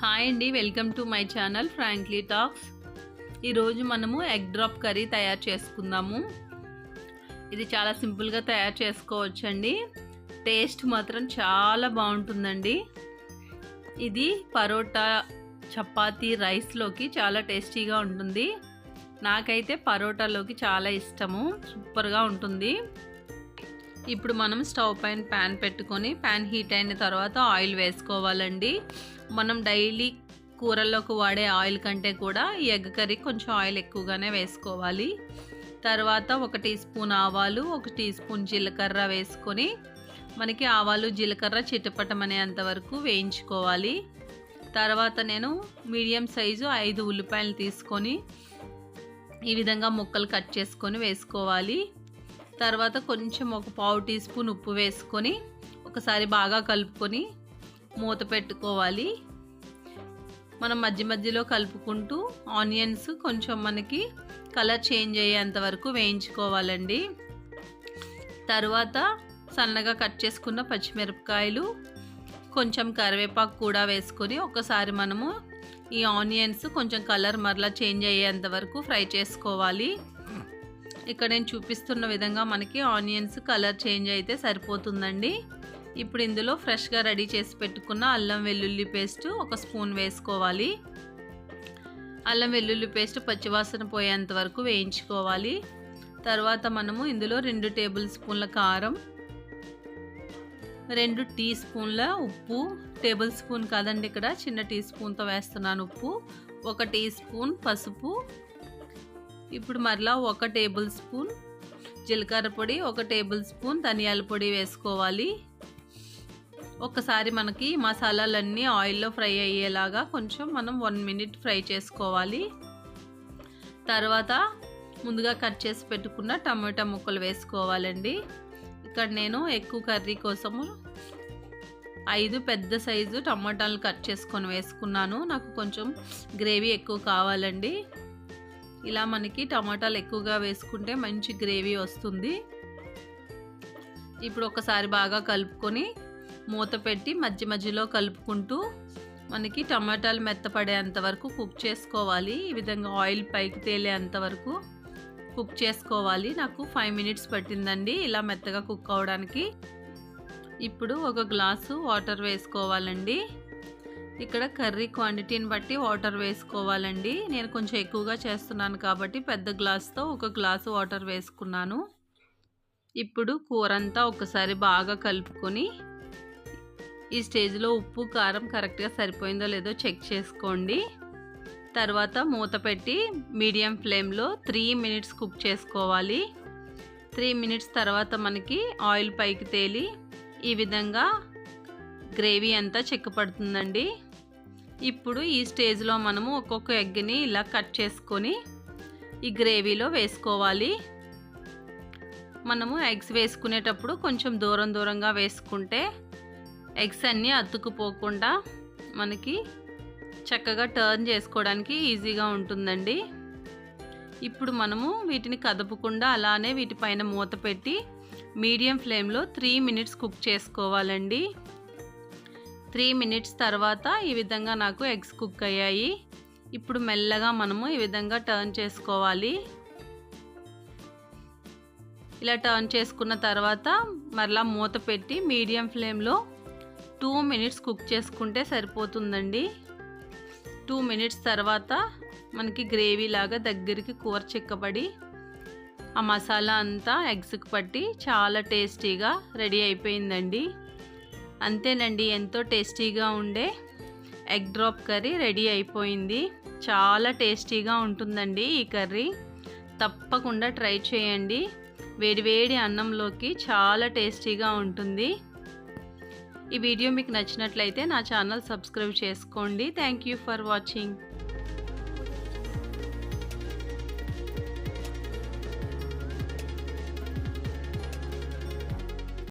Hi అండి welcome to my channel frankly talks. ఈరోజు మనము ఎగ్ డ్రాప్ కర్రీ తయారు చేసుకుందాము. ఇది చాలా సింపుల్గా తయారు చేసుకోవచ్చండి. టేస్ట్ మాత్రం చాలా బాగుంటుందండి. ఇది పరోటా చపాతీ రైస్లోకి చాలా టేస్టీగా ఉంటుంది. నాకైతే పరోటాలోకి చాలా ఇష్టము. సూపర్గా ఉంటుంది. ఇప్పుడు మనం స్టవ్ పైన ప్యాన్ పెట్టుకొని ప్యాన్ హీట్ అయిన తర్వాత ఆయిల్ వేసుకోవాలండి. మనం డైలీ కూరల్లోకి వాడే ఆయిల్ కంటే కూడా ఈ ఎగ్ కర్రీ కొంచెం ఆయిల్ ఎక్కువగానే వేసుకోవాలి. తర్వాత ఒక టీ స్పూన్ ఆవాలు ఒక టీ స్పూన్ జీలకర్ర వేసుకొని మనకి ఆవాలు జీలకర్ర చిటపటమనేంత వరకు వేయించుకోవాలి. తర్వాత నేను మీడియం సైజు ఐదు ఉల్లిపాయలు తీసుకొని ఈ విధంగా ముక్కలు కట్ చేసుకొని వేసుకోవాలి. తర్వాత కొంచెం ఒక పావు టీ స్పూన్ ఉప్పు వేసుకొని ఒకసారి బాగా కలుపుకొని మూత పెట్టుకోవాలి. మనం మధ్య మధ్యలో కలుపుకుంటూ ఆనియన్స్ కొంచెం మనకి కలర్ చేంజ్ అయ్యేంత వరకు వేయించుకోవాలండి. తర్వాత సన్నగా కట్ చేసుకున్న పచ్చిమిరపకాయలు కొంచెం కరివేపాకు కూడా వేసుకొని ఒకసారి మనము ఈ ఆనియన్స్ కొంచెం కలర్ మరలా చేంజ్ అయ్యేంత వరకు ఫ్రై చేసుకోవాలి. ఇక్కడ నేను చూపిస్తున్న విధంగా మనకి ఆనియన్స్ కలర్ చేంజ్ అయితే సరిపోతుందండి. ఇప్పుడు ఇందులో ఫ్రెష్గా రెడీ చేసి పెట్టుకున్న అల్లం వెల్లుల్లి పేస్ట్ ఒక స్పూన్ వేసుకోవాలి. అల్లం వెల్లుల్లి పేస్ట్ పచ్చివాసన పోయేంత వరకు వేయించుకోవాలి. తర్వాత మనము ఇందులో రెండు టేబుల్ స్పూన్ల కారం రెండు టీ స్పూన్ల ఉప్పు టేబుల్ స్పూన్ కాదండి ఇక్కడ చిన్న టీ స్పూన్తో వేస్తున్నాను ఉప్పు ఒక టీ స్పూన్ పసుపు ఇప్పుడు మరలా ఒక టేబుల్ స్పూన్ జీలకర్ర పొడి ఒక టేబుల్ స్పూన్ ధనియాల పొడి వేసుకోవాలి. ఒకసారి మనకి మసాలాలన్నీ ఆయిల్లో ఫ్రై అయ్యేలాగా కొంచెం మనం వన్ మినిట్ ఫ్రై చేసుకోవాలి. తర్వాత ముందుగా కట్ చేసి పెట్టుకున్న టమాటా ముక్కలు వేసుకోవాలండి. ఇక్కడ నేను ఎక్కువ కర్రీ కోసము ఐదు పెద్ద సైజు టమాటాలు కట్ చేసుకొని వేసుకున్నాను. నాకు కొంచెం గ్రేవీ ఎక్కువ కావాలండి. ఇలా మనకి టమాటాలు ఎక్కువగా వేసుకుంటే మంచి గ్రేవీ వస్తుంది. ఇప్పుడు ఒకసారి బాగా కలుపుకొని మూత పెట్టి మధ్య మధ్యలో కలుపుకుంటూ మనకి టమాటాలు మెత్తపడేంత వరకు కుక్ చేసుకోవాలి. ఈ విధంగా ఆయిల్ పైకి తేలేంత వరకు కుక్ చేసుకోవాలి. నాకు ఫైవ్ మినిట్స్ పట్టిందండి ఇలా మెత్తగా కుక్ అవడానికి. ఇప్పుడు ఒక గ్లాసు వాటర్ వేసుకోవాలండి. ఇక్కడ కర్రీ క్వాంటిటీని బట్టి వాటర్ వేసుకోవాలండి. నేను కొంచెం ఎక్కువగా చేస్తున్నాను కాబట్టి పెద్ద గ్లాస్తో ఒక గ్లాసు వాటర్ వేసుకున్నాను. ఇప్పుడు కూరంతా ఒకసారి బాగా కలుపుకొని ఈ స్టేజ్లో ఉప్పు కారం కరెక్ట్గా సరిపోయిందో లేదో చెక్ చేసుకోండి. తర్వాత మూత పెట్టి మీడియం ఫ్లేమ్లో త్రీ మినిట్స్ కుక్ చేసుకోవాలి. త్రీ మినిట్స్ తర్వాత మనకి ఆయిల్ పైకి తేలి ఈ విధంగా గ్రేవీ అంతా చెక్కపడుతుందండి. ఇప్పుడు ఈ స్టేజ్లో మనము ఒక్కొక్క ఎగ్ని ఇలా కట్ చేసుకొని ఈ గ్రేవీలో వేసుకోవాలి. మనము ఎగ్స్ వేసుకునేటప్పుడు కొంచెం దూరం దూరంగా వేసుకుంటే ఎగ్స్ అన్నీ అతుక్కుపోకుండా మనకి చక్కగా టర్న్ చేసుకోవడానికి ఈజీగా ఉంటుందండి. ఇప్పుడు మనము వీటిని కదపకుండా అలానే వీటిపైన మూత పెట్టి మీడియం ఫ్లేమ్లో త్రీ మినిట్స్ కుక్ చేసుకోవాలండి. త్రీ మినిట్స్ తర్వాత ఈ విధంగా నాకు ఎగ్స్ కుక్ అయ్యాయి. ఇప్పుడు మెల్లగా మనము ఈ విధంగా టర్న్ చేసుకోవాలి. ఇలా టర్న్ చేసుకున్న తర్వాత మరలా మూత పెట్టి మీడియం ఫ్లేమ్లో టూ మినిట్స్ కుక్ చేసుకుంటే సరిపోతుందండి. టూ మినిట్స్ తర్వాత మనకి గ్రేవీ లాగా దగ్గరికి కూర చిక్కబడి ఆ మసాలా అంతా ఎగ్స్కి పట్టి చాలా టేస్టీగా రెడీ అయిపోయిందండి. అంతేనండి ఎంతో టేస్టీగా ఉండే ఎగ్ డ్రాప్ కర్రీ రెడీ అయిపోయింది. చాలా టేస్టీగా ఉంటుందండి ఈ కర్రీ. తప్పకుండా ట్రై చేయండి. వేడివేడి అన్నంలోకి చాలా టేస్టీగా ఉంటుంది. ఈ వీడియో మీకు నచ్చినట్లయితే నా ఛానల్ సబ్స్క్రైబ్ చేసుకోండి. Thank you for watching.